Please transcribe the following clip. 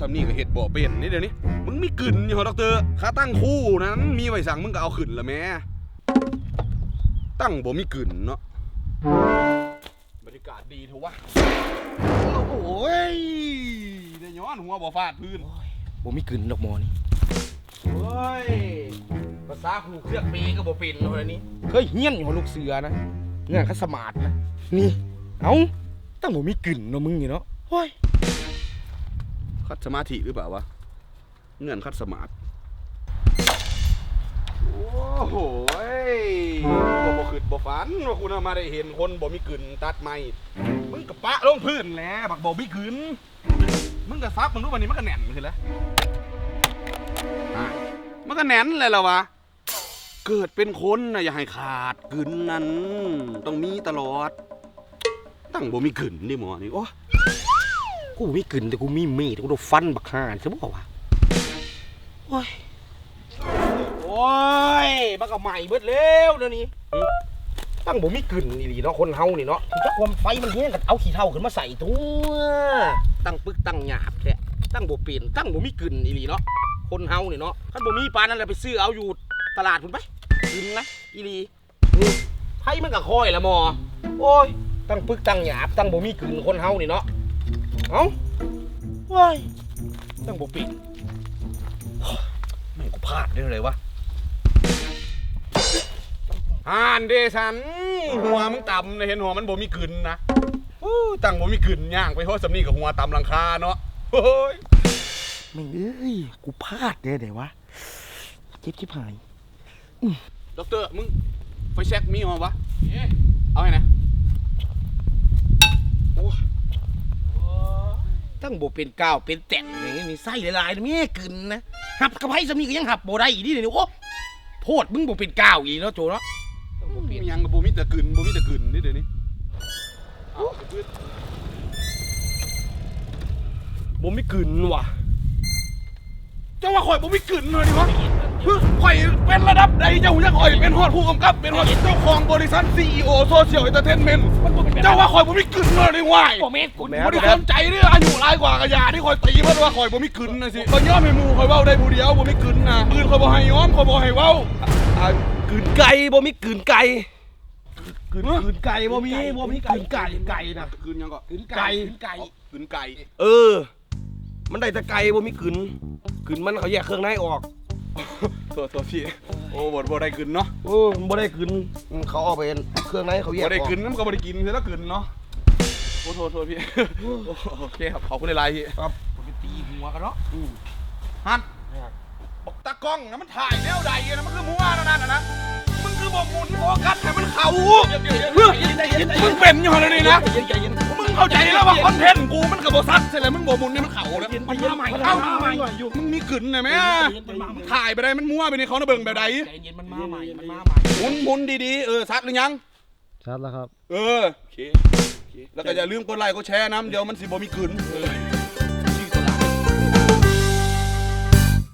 สำนี่ก็เฮ็ดบ่เป็นนี่เดี๋ยวนี้ มึงมีกลิ่นอยู่เหรอดอกเตอร์ค่าตั้งคู่นั้นมีไว้สั่งมึงก็เอาขึ้นละแม่ตั้งบ่มีกลิ่นเนาะบรรยากาศดีเถอะวะโอ้ยได้ย้อนหัวบ่ฟาดพื้นบ่มีกลิ่นดอกหมอนี่เฮ้ยภาษาหูเครื่องปีก็บ่เป็นเลยนี่เคยเฮี้ยนอยู่ลูกเสือนะงานคัสมาร์ทนะนี่เอ้าตั้งบ่มีกลิ่นเนาะมึงนี่เนาะโอ้ย คัดสมาธิหรือเปล่าวะเงื่อนคัดสมาธิโอ้โหบ่บ่ขึ้นบ่ฝันว่าคุณเอามาได้เห็นคนบ่มีกลิ่นตัดไม้มึงกับปะลงพื้นแหล้วบักบ่มีกลิ่นมึงกับซับมึงรู้วันนี้มันก็แหน่นขึ้นแล้วมันก็แหน่นเลยล่ะวะเกิดเป็นคนนะอย่าให้ขาดกลิ่นนั้น ต้องมีตลอด ตั้งบ่มีกลิ่นนี่หมอนี่โอ้ กูมีกลิ่นแต่กูมีมีดกูโดนฟันบักห่านใช่บ่วะโอ้ยโอ้ยบักก็ใหม่เบิดแล้วเดี๋ยวนี้ตั้งบ่มีกลิ่นนี่ดีเนาะคนเฮานี่เนาะถึงจะความไฟมันเฮี้งกันเอาขี้เท่าขึ้นมาใส่ตัวตั้งปึกตั้งหยาบแท้ตั้งบ่เป็นตั้งบ่มีกลิ่นอีหลีเนาะคนเฮานี่เนาะคันบ่มีปานนั้นแหละไปซื้อเอาอยู่ตลาดพุ่นไปกินนะอีหลีนี่ไผมันก็คอยละหมอโอ้ยตั้งปึกตั้งหยาบตั้งบ่มีกลิ่นคนเฮานี่เนาะ เอ้าว้ายตั้งบ่ปิดแม่งกูพลาดได้เลยวะห่านเดชันหัวมึงต่ำนะเห็นหัวมันบ่มีกลิ่นนะอู้ตั้งบ่มีกลิ่นย่างไปเพราะสำนีกับหัวต่ำหลังคาเนาะโอ้ยไม่งเอ้ยกูพลาดได้เลยวะเจ็บชิบหายด็อกเตอร์มึงไฟแช็กมีมั้วะเอาไงนะโอ้ ตั้งบ่เป็นก้าวเป็นแต่งอย่างนี้มีไส้หลายๆมีกลิ่นนะหับกระไพ่สมีก็ยังหับบ่ได้อีกนี่เดี๋ยวนี้โอ้โพดมึงบ่เป็นก้าวอีกเนาะโจเนาะตั้งบ่เป็นหยังกับบ่มีแต่กลิ่นบ่มีแต่กลิ่นนี่เดี๋ยวนี้โอาไปพืชบ่มีกลิ่นว่ะเจ้าว่าข่อยบ่มีกลิ่นเลยดิวะ ข่อยเป็นระดับใดเจ้าอยากข่อยเป็นฮอดผู้กำกับ เป็นฮอดเจ้าของบริษัท CEO Social Entertainment เจ้าว่าข่อยบ่มีกลิ่นเลยดิวายบ่แม่นกูบ่ได้สนใจเด้ออายุหลายกว่ากะยาที่ข่อยตีเพิ่นว่าข่อยบ่มีกลิ่นน่ะสิข่อยยอมให้หมู่ข่อยเว้าได้ผู้เดียวบ่มีกลิ่นน่ะอื่นข่อยบ่ให้ยอมข่อยบ่ให้เว้ากลิ่นไก่บ่มีกลิ่นไก่กลิ่นกลิ่นไก่บ่มีบ่มีกลิ่นไก่ไก่นะกลิ่นหยังก็กลิ่นไก่ไก่กลิ่นไก่ เออ มันได้แต่ไก่บ่มีกลิ่นกลิ่นมันเขาแยกเครื่องในออก โทษโทษพี่ โอ้บ่บ่ได้กลิ่นเนาะโอ้มันบ่ได้กลิ่นเขาเอาไปเครื่องในเขาแยกบ่ได้ออกกลิ่นมันก็บ่ได้กินเสียแล้วกลิ่นเนาะโอ้โทษโทษพี่โอเคครับขอบคุณหลายๆพี่ครับไปตีหัวกันเนาะฮันบอกตากล้องนะมันถ่ายแนวใดนะมันคือมัวนั่นน่ะนะมึงคือบอกหมุนโฟกัสให้มันเข้ามึงเป็นอยู่หั่นนี่นะใจเย็นมึงเข้าใจแล้วว่าคอนเทนต์ กูมันกับบซัดใช่เลยมึงบอกหมุนนี่มันเข่าแล้วมันมาใหม่เอ้ามาใหม่อยู่มึงมีกลิ่นนะแม่มึงถ่ายไปได้มันมัวไปในเขานะเบิ่งแบบใดใจเย็นมันมาใหม่มันมาใหม่หมุนหมุนดีๆเออซัดหรือยังชัดแล้วครับ เออ โอเคโอเคแล้วก็อย่าลืมกดไลค์กดแชร์น้ำเดี๋ยวมันสิบ่มีกลิ่น